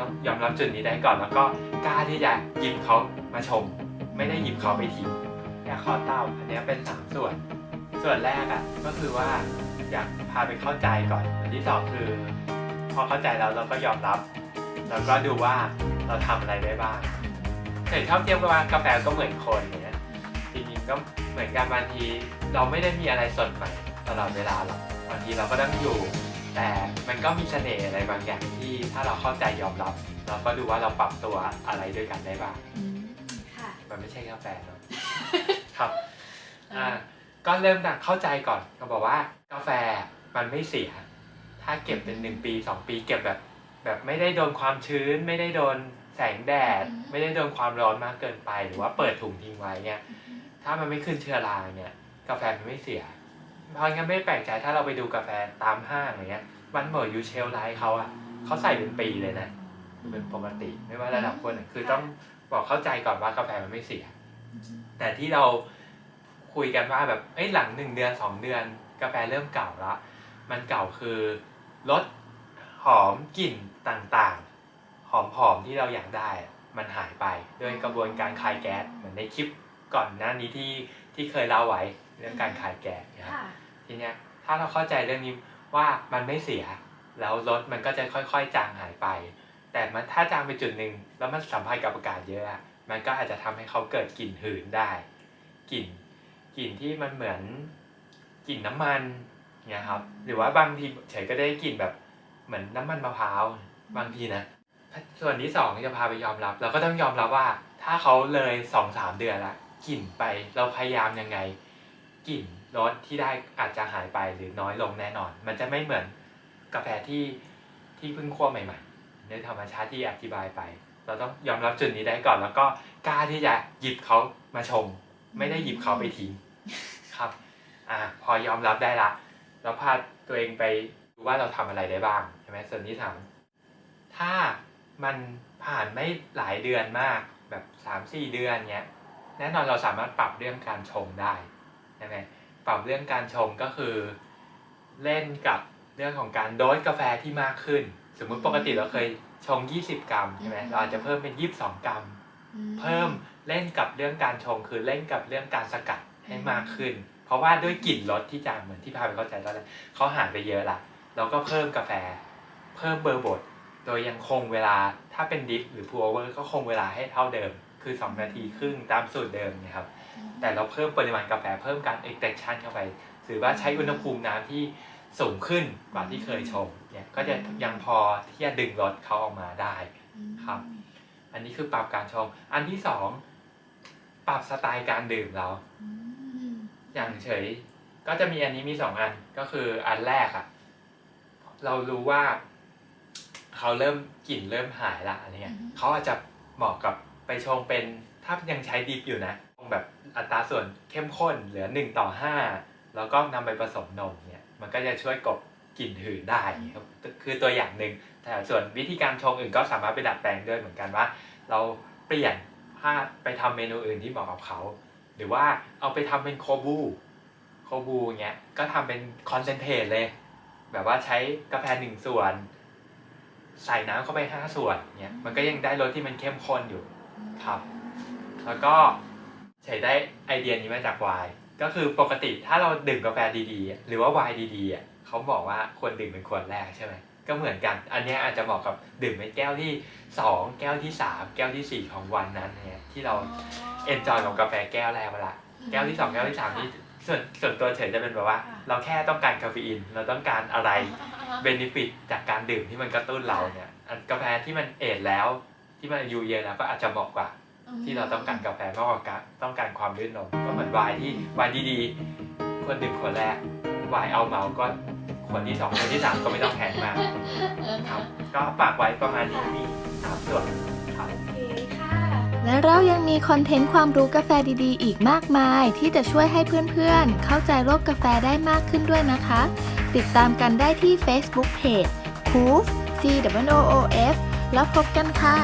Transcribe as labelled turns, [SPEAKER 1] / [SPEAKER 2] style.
[SPEAKER 1] ต้องยอมรับจุดนี้ได้ก่อน แล้วก็กล้าที่จะหยิบเขามาชม ไม่ได้หยิบเขาไปทิ้งอยากขอเต้าอันนี้เป็นสามส่วน ส่วนแรกอะก็คือว่าอยากพาไปเข้าใจก่อนอันที่สองคือ พอเข้าใจแล้วเราก็ยอมรับ แล้วก็ดูว่าเราทำอะไรได้บ้างเห็นชอบเทียบกับว่ากาแฟก็เหมือนคนเงี้ยจริงๆก็เหมือนกันบางทีเราไม่ได้มีอะไรสดใหม่ตลอดเวลาหรอกบางทีเราก็ต้องอยู่ แต่มันก็มีเสน่ห์อะไรบางอย่างที่ถ้าเราเข้าใจยอมรับ เราก็ดูว่าเราปรับตัวอะไรด้วยกันได้บ้าง
[SPEAKER 2] อืมค่ะ
[SPEAKER 1] มันไม่ใช่กาแฟเนอะครับอ่าก็เริ่มจากเข้าใจก่อนก็บอกว่ากาแฟมันไม่เสีย ถ้าเก็บเป็นหนึ่งปีสองปี เก็บแบบ แบบไม่ได้โดนความชื้น ไม่ได้โดนแสงแดด
[SPEAKER 2] อืม
[SPEAKER 1] ไม่ได้โดนความร้อนมากเกินไป หรือว่าเปิดถุงทิ้งไว้เนี่ย ถ้ามันไม่ขึ้นเชื้อราเนี่ย กาแฟมันไม่เสียเพราะงั้นไม่แปลกใจถ้าเราไปดูกาแฟตามห้างอย่างเงี้ยมันเหมดยูเชลไลท์เขาอะเขาใส่เป็นปีเลยนะเป็นปกติไม่ว่าระดับคนอะคือต้องบอกเข้าใจก่อนว่ากาแฟมันไม่เสีย แต่ที่เราคุยกันว่าแบบเอ้ยหลังหนึ่งเดือนสองเดือน กาแฟเริ่มเก่าละมันเก่าคือรสหอมกลิ่นต่างๆ หอมๆที่เราอยากได้ มันหายไปด้วยกระบวนการคายแก๊สเหมือนในคลิปก่อนหน้านี้ที่ที่เคยเล่าไว้เรื่องการคายแก๊สนะครับ ทีเนี้ยถ้าเราเข้าใจเรื่องนี้ว่ามันไม่เสีย แล้วรสมันก็จะค่อยๆจางหายไป แต่มันถ้าจางไปจุดหนึ่งแล้วมันสัมผัสกับอากาศเยอะมันก็อาจจะทำให้เขาเกิดกลิ่นหืนได้กลิ่นกลิ่นที่มันเหมือนกลิ่นน้ำมันเนี่ยครับหรือว่าบางทีเฉยก็ได้กลิ่นแบบเหมือนน้ำมันมะพร้าวบางทีนะส่วนที่สองที่จะพาไปยอมรับ เราก็ต้องยอมรับว่า ถ้าเขาเลยสองสามเดือนละกลิ่นไปเราพยายามยังไงกลิ่น รสที่ได้อาจจะหายไปหรือน้อยลงแน่นอน มันจะไม่เหมือนกาแฟที่ที่เพิ่งคั่วใหม่ๆในธรรมชาติที่อธิบายไป เราต้องยอมรับจุดนี้ได้ก่อน แล้วก็กล้าที่จะหยิบเขามาชม ไม่ได้หยิบเขาไปทิ้งครับอ่าพอยอมรับได้ละแล้วพาตัวเองไปดูว่าเราทำอะไรได้บ้างใช่ไหมส่วนที่สามถ้ามันผ่านไม่หลายเดือนมากแบบสามสี่เดือนเนี้ยแน่นอนเราสามารถปรับเรื่องการชงได้ใช่ไหมป รับเรื่องการชงก็คือ เล่นกับเรื่องของการโดสกาแฟที่มากขึ้น สมมุติปกติเราเคยชง 20 กรัมใช่ไหม
[SPEAKER 2] อืม
[SPEAKER 1] เราอาจจะเพิ่มเป็น 22 กรัม
[SPEAKER 2] อื
[SPEAKER 1] เพิ่มเล่นกับเรื่องการชงคือเล่นกับเรื่องการสกัดให้มากขึ้น เพราะว่าด้วยกลิ่นรสที่จางเหมือนที่พาไปเข้าใจตอนแรกเขาหายไปเยอะละเราก็เพิ่มกาแฟ เพิ่มเบอร์บดโดยยังคงเวลาถ้าเป็นดิฟหรือพูโอเวอร์ก็คงเวลาให้เท่าเดิม คือ 2 นาทีครึ่งตามสูตรเดิมนะครับ แต่เราเพิ่มปริมาณกาแฟเพิ่มการ extraction เข้าไปหรือว่าใช้อุณหภูมิน้ำที่สูงขึ้นกว่าที่เคยชงเนี่ยก็จะยังพอที่จะดึงรสเขาออกมาได้ครับ อันนี้คือปรับการชง อันที่สองปรับสไตล์การดื่มเรา
[SPEAKER 2] อืม
[SPEAKER 1] อย่างเฉยก็จะมีอันนี้มีสองอันก็คืออันแรกอะเรารู้ว่า เขาเริ่มกลิ่นเริ่มหายละอะไรเงี้ยเขาอาจจะเหมาะกับ ไปชงเป็นถ้ายังใช้ดิฟอยู่นะชงแบบอัตราส่วนเข้มข้นเหลือหนึ่งต่อห้าแล้วก็นำไปผสมนมเนี่ยมันก็จะช่วยกบกลิ่นหืนได้ครับคือตัวอย่างหนึ่งแต่ส่วนวิธีการชงอื่นก็สามารถไปดัดแปลงด้วยเหมือนกันว่า เราเปลี่ยนถ้าไปทำเมนูอื่นที่เหมาะกับเขา หรือว่าเอาไปทำเป็นโคบูโคบูเงี้ยก็ทำเป็นคอนเซนเทรตเลย แบบว่าใช้กาแฟหนึ่งส่วน ใส่น้ำเข้าไปห้าส่วนเงี้ยมันก็ยังได้รสที่มันเข้มข้นอยู่ ครับ แล้วก็ใช้ได้ไอเดียนี้มาจากไวน์ก็คือปกติถ้าเราดื่มกาแฟดีๆ หรือว่าไวน์ดีๆอะเขาบอกว่าควรดื่มเป็นขวดแรกใช่ไหมก็เหมือนกัน อันเนี้ยอาจจะเหมาะกับดื่มเป็นแก้วที่สองแก้วที่สามแก้วที่สี่ของวันนั้นเนี่ยที่เราเอนจอยกับกาแฟแก้วแรกมาละแก้วที่สองแก้วที่สามนี่ส่วนส่วนตัวเฉยจะเป็นแบบว่า เราแค่ต้องการคาเฟอีนเราต้องการอะไรเบนฟิตจากการดื่มที่มันกระตุ้นเราเนี่ยอันกาแฟที่มันเอทแล้ว ที่มันอายุเยอะแล้วก็อาจจะเหมาะกว่า ที่เราต้องการกาแฟมากกว่าการต้องการความลื่นลมก็เหมือนไวน์ที่ไวน์ดีๆควรดื่มขวดแรกไวน์เอาเมาก็ขวดที่สองขวดที่สามก็ไม่ต้องแพงมาก
[SPEAKER 2] เออ
[SPEAKER 1] ครับก็ฝากไว้ประมาณนี้มีสามส่วนครับ
[SPEAKER 2] โอเคค่ะ
[SPEAKER 3] และเรายังมีคอนเทนต์ความรู้กาแฟดีๆ อีกมากมาย ที่จะช่วยให้เพื่อนๆ เข้าใจโลกกาแฟได้มากขึ้นด้วยนะคะ ติดตามกันได้ที่ Facebook Page Coof C W O O F แล้วพบกันค่ะ